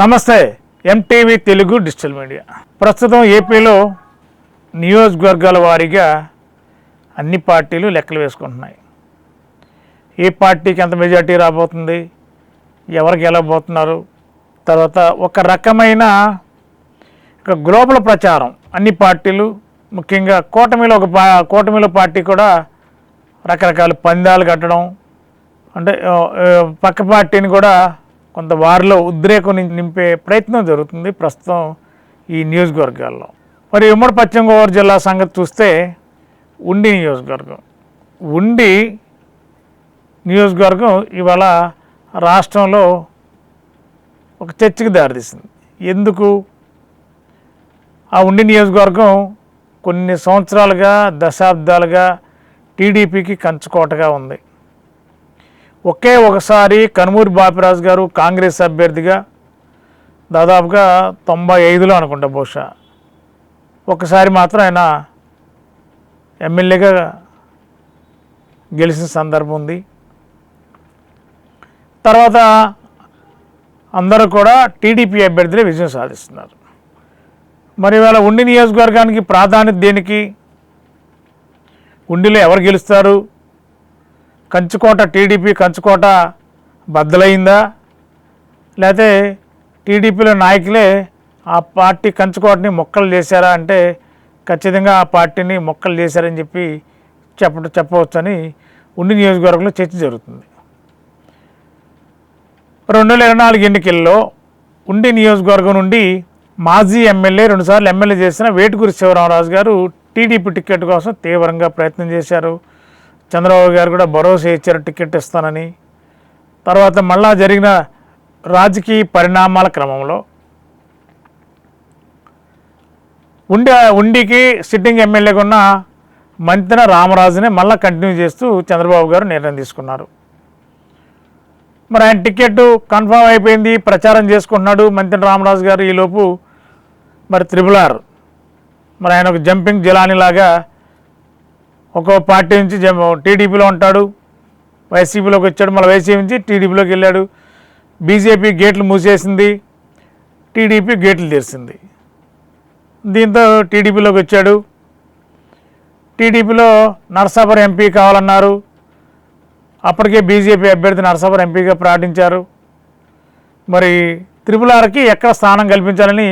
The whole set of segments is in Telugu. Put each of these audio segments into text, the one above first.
నమస్తే ఎంటీవీ తెలుగు డిజిటల్ మీడియా. ప్రస్తుతం ఏపీలో నియోజకవర్గాల వారీగా అన్ని పార్టీలు లెక్కలు వేసుకుంటున్నాయి. ఏ పార్టీకి ఎంత మెజార్టీ రాబోతుంది ఎవరికి వెళ్ళబోతున్నారు తర్వాత ఒక రకమైన ఒక గ్లోబల్ ప్రచారం. అన్ని పార్టీలు ముఖ్యంగా కూటమిలో ఒక పా కూటమిలో పార్టీ కూడా రకరకాల పందాలు కట్టడం అంటే పక్క పార్టీని కూడా కొంత వారిలో ఉద్రేకం నింపే ప్రయత్నం జరుగుతుంది ప్రస్తుతం ఈ నియోజకవర్గాల్లో. మరి ఉమ్మడి పశ్చిమ గోదావరి జిల్లా సంగతి చూస్తే ఉండి నియోజకవర్గం. ఉండి నియోజకవర్గం ఇవాళ రాష్ట్రంలో ఒక చర్చకు దారితీసింది. ఎందుకు? ఆ ఉండి నియోజకవర్గం కొన్ని సంవత్సరాలుగా దశాబ్దాలుగా టీడీపీకి కంచుకోటగా ఉంది. ఒకే ఒకసారి కనుమూరి బాపిరాజు గారు కాంగ్రెస్ అభ్యర్థిగా దాదాపుగా తొంభై ఐదులో అనుకుంటా బహుశా. ఒకసారి మాత్రం ఆయన ఎమ్మెల్యేగా గెలిచిన సందర్భం ఉంది. తర్వాత అందరూ కూడా టీడీపీ అభ్యర్థులే విజయం సాధిస్తున్నారు. మరి ఇవాళ ఉండి నియోజకవర్గానికి ప్రాధాన్యత దేనికి? ఉండిలో ఎవరు గెలుస్తారు? కంచుకోట టీడీపీ కంచుకోట బద్దలైందా? లేకపోతే టీడీపీలో నాయకులే ఆ పార్టీ కంచుకోటని మొక్కలు చేశారా అంటే ఖచ్చితంగా ఆ పార్టీని మొక్కలు చేశారని చెప్పి చెప్ప చెప్పవచ్చని ఉండి నియోజకవర్గంలో చర్చ జరుగుతుంది. రెండు వేల ఇరవై నాలుగు ఎన్నికల్లో ఉండి నియోజకవర్గం నుండి మాజీ ఎమ్మెల్యే రెండుసార్లు ఎమ్మెల్యే చేసిన వేటుకూరి శివరామరాజు గారు టీడీపీ టికెట్ కోసం తీవ్రంగా ప్రయత్నం చేశారు. చంద్రబాబు గారు కూడా భరోసా ఇచ్చారు టికెట్ ఇస్తానని. తర్వాత మళ్ళా జరిగిన రాజకీయ పరిణామాల క్రమంలో ఉండి ఉండికి సిట్టింగ్ ఎమ్మెల్యేగా ఉన్న మంతెన రామరాజునే మళ్ళీ కంటిన్యూ చేస్తూ చంద్రబాబు గారు నిర్ణయం తీసుకున్నారు. మరి ఆయన టికెట్ కన్ఫర్మ్ అయిపోయింది ప్రచారం చేసుకుంటున్నాడు మంతెన రామరాజు గారు ఈలోపు మరి త్రిపుల్ ఆర్. మరి ఆయన ఒక జంపింగ్ జిలానీ లాగా ఒక్కో పార్టీ నుంచి టీడీపీలో ఉంటాడు వైసీపీలోకి వచ్చాడు మళ్ళీ వైసీపీ నుంచి టీడీపీలోకి వెళ్ళాడు. బీజేపీ గేట్లు మూసేసింది టీడీపీ గేట్లు తెరిచింది దీంతో టీడీపీలోకి వచ్చాడు. టీడీపీలో నరసాపురం ఎంపీ కావాలన్నారు. అప్పటికే బీజేపీ అభ్యర్థి నరసాపురం ఎంపీగా ప్రకటించారు. మరి త్రిపులార్కి ఎక్కడ స్థానం కల్పించాలని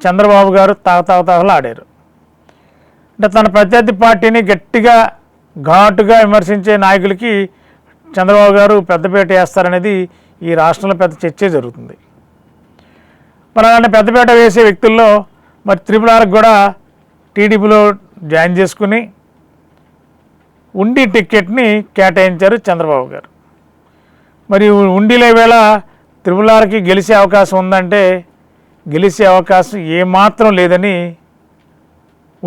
చంద్రబాబు గారు తాగతాగతాగలు ఆడారు అంటే తన ప్రత్యర్థి పార్టీని గట్టిగా ఘాటుగా విమర్శించే నాయకులకి చంద్రబాబు గారు పెద్దపేట వేస్తారనేది ఈ రాష్ట్రంలో పెద్ద చర్చే జరుగుతుంది. మరి అలాంటి పెద్దపేట వేసే వ్యక్తుల్లో మరి త్రిపులార్కి కూడా టీడీపీలో జాయిన్ చేసుకుని ఉండి టికెట్ని కేటాయించారు చంద్రబాబు గారు. మరి ఉండిలో వేళ త్రిపులార్కి గెలిచే అవకాశం ఉందంటే గెలిచే అవకాశం ఏమాత్రం లేదని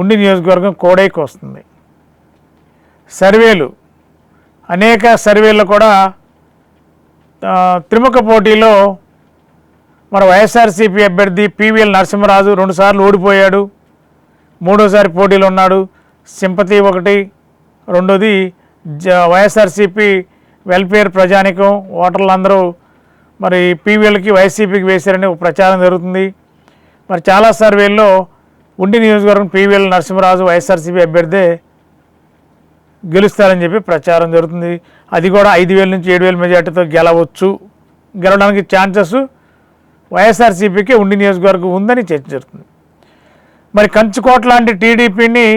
ఉండి నియోజకవర్గం కోడైకి వస్తుంది. సర్వేలు అనేక సర్వేలు కూడా త్రిముఖ పోటీలో మన వైఎస్ఆర్సీపీ అభ్యర్థి పివిఎల్ నరసింహరాజు రెండుసార్లు ఓడిపోయాడు. మూడోసారి పోటీలో ఉన్నాడు. సింపతి ఒకటి రెండోది జ వైఎస్ఆర్సీపీ వెల్ఫేర్ ప్రజానికం ఓటర్లు అందరూ మరి పీవీఎల్కి వైసీపీకి వేశారని ఒక ప్రచారం జరుగుతుంది. మరి చాలా సర్వేల్లో ఉండి నియోజకవర్గం పీవీఎల్ నరసింహరాజు వైఎస్ఆర్సీపీ అభ్యర్థి గెలుస్తారని చెప్పి ప్రచారం జరుగుతుంది. అది కూడా ఐదు వేల నుంచి ఏడు వేల మెజార్టీతో గెలవచ్చు. గెలవడానికి ఛాన్సెస్ వైఎస్ఆర్సీపీకి ఉండి నియోజకవర్గం ఉందని చర్చ జరుగుతుంది. మరి కంచుకోట లాంటి టీడీపీని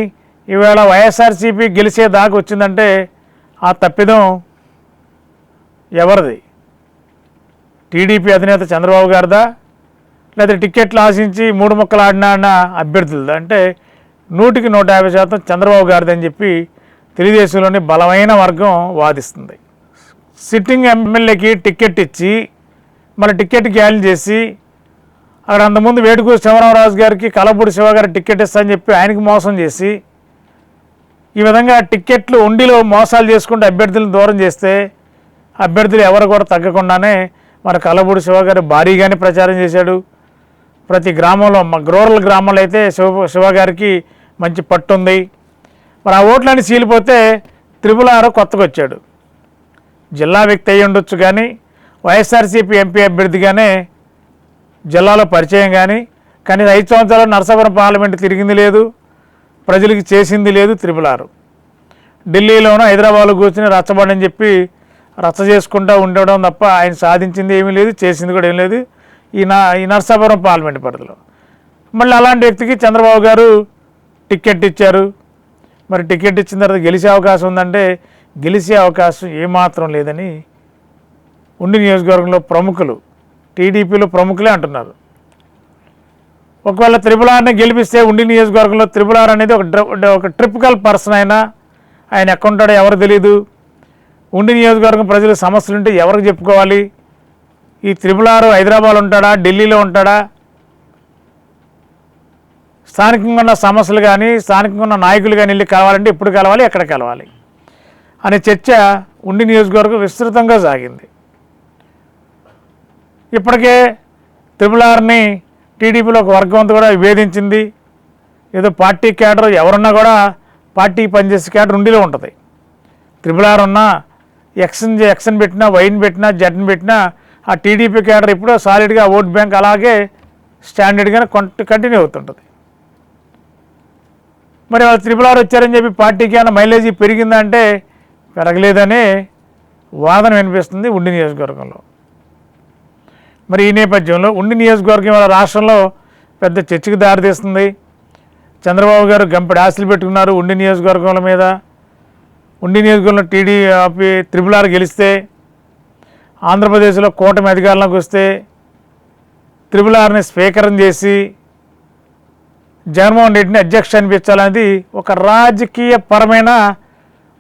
ఈవేళ వైఎస్ఆర్సీపీ గెలిచేదాకా వచ్చిందంటే ఆ తప్పిదం ఎవరిది? టీడీపీ అధినేత చంద్రబాబు గారిదా? లేదా టిక్కెట్లు ఆశించి మూడు మొక్కలు ఆడినా అన్న అభ్యర్థులదా అంటే నూటికి నూట యాభై శాతం చంద్రబాబు గారిది అని చెప్పి తెలుగుదేశంలోని బలమైన వర్గం వాదిస్తుంది. సిట్టింగ్ ఎమ్మెల్యేకి టిక్కెట్ ఇచ్చి మరి టిక్కెట్ క్యాన్సిల్ చేసి అక్కడ అంతకుముందు వేడుకూరు శివరామరాజు గారికి కలపూడి శివ గారి టిక్కెట్ ఇస్తా అని చెప్పి ఆయనకి మోసం చేసి ఈ విధంగా టిక్కెట్లు ఉండిలో మోసాలు చేసుకుంటే అభ్యర్థులను దూరం చేస్తే అభ్యర్థులు ఎవరు కూడా తగ్గకుండానే మన కలబూడి శివ గారు భారీగానే ప్రచారం చేశాడు. ప్రతి గ్రామంలో రూరల్ గ్రామంలో అయితే శివ శివ గారికి మంచి పట్టు ఉంది మరి ఆ ఓట్లన్నీ సీలిపోతే త్రిపుల ఆరో కొత్తగా వచ్చాడు జిల్లా వ్యక్తి అయి ఉండొచ్చు కానీ వైఎస్ఆర్సీపీ ఎంపీ అభ్యర్థిగానే జిల్లాలో పరిచయం కానీ కానీ ఐదు సంవత్సరాలు నరసాపురం పార్లమెంట్ తిరిగింది లేదు ప్రజలకి చేసింది లేదు త్రిపుల్ ఆరు ఢిల్లీలోనూ హైదరాబాద్లో కూర్చుని రచ్చబడని చెప్పి రచ్చ చేసుకుంటూ ఉండడం తప్ప ఆయన సాధించింది ఏమీ లేదు చేసింది కూడా ఏం లేదు. ఈ నా ఈ నరసాపురం పార్లమెంట్ పరిధిలో. మళ్ళీ అలాంటి వ్యక్తికి చంద్రబాబు గారు టికెట్ ఇచ్చారు. మరి టికెట్ ఇచ్చిన తర్వాత గెలిచే అవకాశం ఉందంటే గెలిచే అవకాశం ఏమాత్రం లేదని ఉండి నియోజకవర్గంలో ప్రముఖులు టీడీపీలో ప్రముఖులే అంటున్నారు. ఒకవేళ త్రిపుల్ ఆర్ని గెలిపిస్తే ఉండి నియోజకవర్గంలో త్రిపుల్ ఆర్ అనేది ఒక ఒక ట్రిపికల్ పర్సన్ అయినా ఆయన ఎక్కడుంటాడో ఎవరు తెలియదు ఉండి నియోజకవర్గం ప్రజలు సమస్యలు ఉంటే ఎవరికి చెప్పుకోవాలి? ఈ త్రిపుల్ ఆర్ హైదరాబాద్ ఉంటాడా? ఢిల్లీలో ఉంటాడా? స్థానికంగా ఉన్న సమస్యలు కానీ స్థానికంగా ఉన్న నాయకులు కానీ వెళ్ళి కలవాలంటే ఎప్పుడు కలవాలి ఎక్కడ కలవాలి? అనే చర్చ ఉండి నియోజకవర్గం విస్తృతంగా సాగింది. ఇప్పటికే త్రిపుల్ ఆర్ని టీడీపీలో ఒక వర్గం అంతా కూడా విభేదించింది. ఏదో పార్టీ క్యాడర్ ఎవరున్నా కూడా పార్టీ పనిచేసే క్యాడర్ ఉండిలో ఉంటుంది. త్రిపుల్ ఆర్ ఉన్నా ఎక్స్ని ఎక్స్ని పెట్టినా వైన్ పెట్టినా జడ్ని పెట్టినా ఆ టీడీపీ క్యాడర్ ఎప్పుడో సాలిడ్గా ఓట్ బ్యాంక్ అలాగే స్టాండర్డ్గానే కంటిన్యూ అవుతుంటుంది. మరి వాళ్ళు త్రిపుల్ ఆర్ వచ్చారని చెప్పి పార్టీకి ఏమైనా మైలేజీ పెరిగిందంటే పెరగలేదనే వాదన వినిపిస్తుంది ఉండి నియోజకవర్గంలో. మరి ఈ నేపథ్యంలో ఉండి నియోజకవర్గం వాళ్ళ రాష్ట్రంలో పెద్ద చర్చకు దారితీస్తుంది. చంద్రబాబు గారు గంపెడి ఆశలు పెట్టుకున్నారు ఉండి నియోజకవర్గంల మీద. ఉండి నియోజకవర్గంలో టీడీ త్రిపుల్ ఆర్ గెలిస్తే ఆంధ్రప్రదేశ్లో కూటమి అధికారంలోకి వస్తే త్రిపుల్ ఆర్ని స్వీకరణ చేసి జగన్మోహన్ రెడ్డిని అధ్యక్ష అనిపించాలనేది ఒక రాజకీయ పరమైన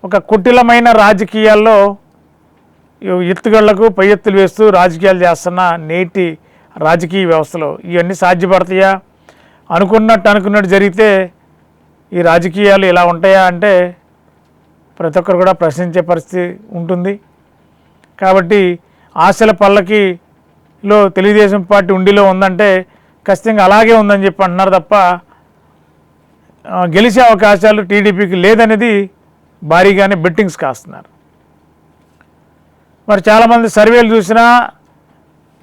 ఒక కుటిలమైన రాజకీయాల్లో ఎత్తుగళ్ళకు పై ఎత్తులు వేస్తూ రాజకీయాలు చేస్తున్న నేటి రాజకీయ వ్యవస్థలో. ఇవన్నీ సాధ్యపడతాయా? అనుకున్నట్టు అనుకున్నట్టు జరిగితే ఈ రాజకీయాలు ఇలా ఉంటాయా అంటే ప్రతి ఒక్కరు కూడా ప్రశ్నించే పరిస్థితి ఉంటుంది. కాబట్టి ఆశల పల్లకిలో తెలుగుదేశం పార్టీ ఉండిలో ఉందంటే ఖచ్చితంగా అలాగే ఉందని చెప్పి అంటున్నారు తప్ప గెలిచే అవకాశాలు టీడీపీకి లేదనేది భారీగానే బెట్టింగ్స్ కాస్తున్నారు. మరి చాలామంది సర్వేలు చూసినా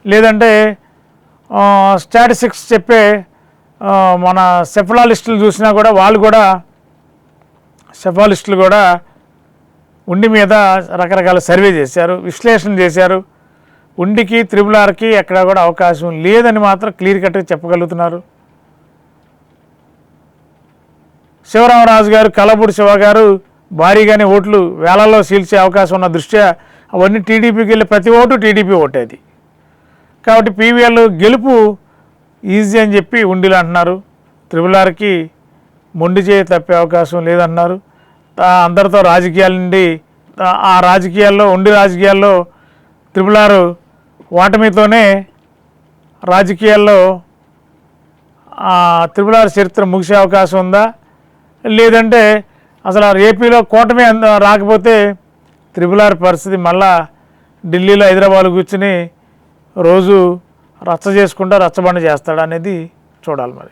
లేదంటే స్టాటిస్టిక్స్ చెప్పే మన సెఫలాలిస్టులు చూసినా కూడా వాళ్ళు కూడా సెఫాలిస్టులు కూడా ఉండి మీద రకరకాల సర్వే చేశారు విశ్లేషణ చేశారు. ఉండికి త్రిబుల్ ఆర్కి ఎక్కడ కూడా అవకాశం లేదని మాత్రం క్లియర్ కట్గా చెప్పగలుగుతున్నారు. శివరామరాజు గారు కలపూడి శివ గారు భారీగానే ఓట్లు వేళల్లో సీల్చే అవకాశం ఉన్న దృష్ట్యా అవన్నీ టీడీపీకి వెళ్ళి ప్రతి ఓటు టీడీపీ ఓటేది కాబట్టి పీవీఎల్ గెలుపు ఈజీ అని చెప్పి ఉండిలు అంటున్నారు. త్రిబుల్ ఆర్కి మొండి చేయి తప్పే అవకాశం లేదన్నారు. అందరితో రాజకీయాల నుండి ఆ- ఆ రాజకీయాల్లో ఉండి రాజకీయాల్లో త్రిబుల్ ఆర్ ఓటమితోనే రాజకీయాల్లో ఆ ఆర్ చరిత్ర ముగిసే అవకాశం ఉందా? లేదంటే అసలు ఆ ఏపీలో కూటమి అంద- రాకపోతే త్రిపుల్ ఆర్ పరిస్థితి మళ్ళా ఢిల్లీలో హైదరాబాద్ కూర్చుని రోజు రచ్చ చేసుకుంటా రచ్చబండ చేస్తాడు అనేది చూడాలి మరి.